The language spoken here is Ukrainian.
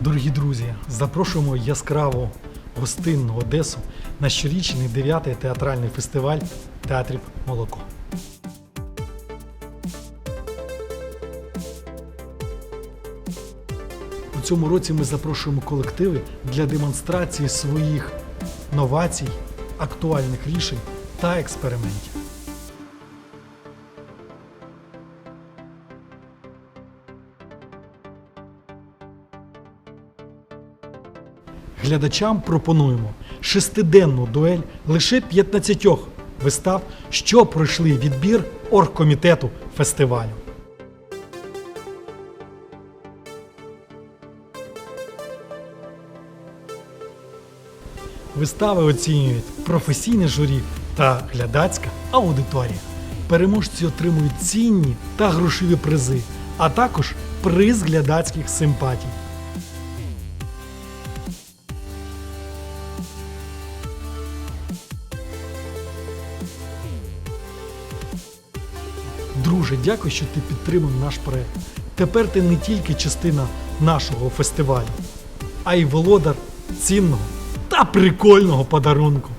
Дорогі друзі, запрошуємо яскраву гостинну Одесу на щорічний 9-й театральний фестиваль театрів Молоко. У цьому році ми запрошуємо колективи для демонстрації своїх новацій, актуальних рішень та експериментів. Глядачам пропонуємо шестиденну дуель лише 15 вистав, що пройшли відбір оргкомітету фестивалю. Вистави оцінюють професійне журі та глядацька аудиторія. Переможці отримують цінні та грошові призи, а також приз глядацьких симпатій. Друже, дякую, що ти підтримав наш проект. Тепер ти не тільки частина нашого фестивалю, а й володар цінного та прикольного подарунку.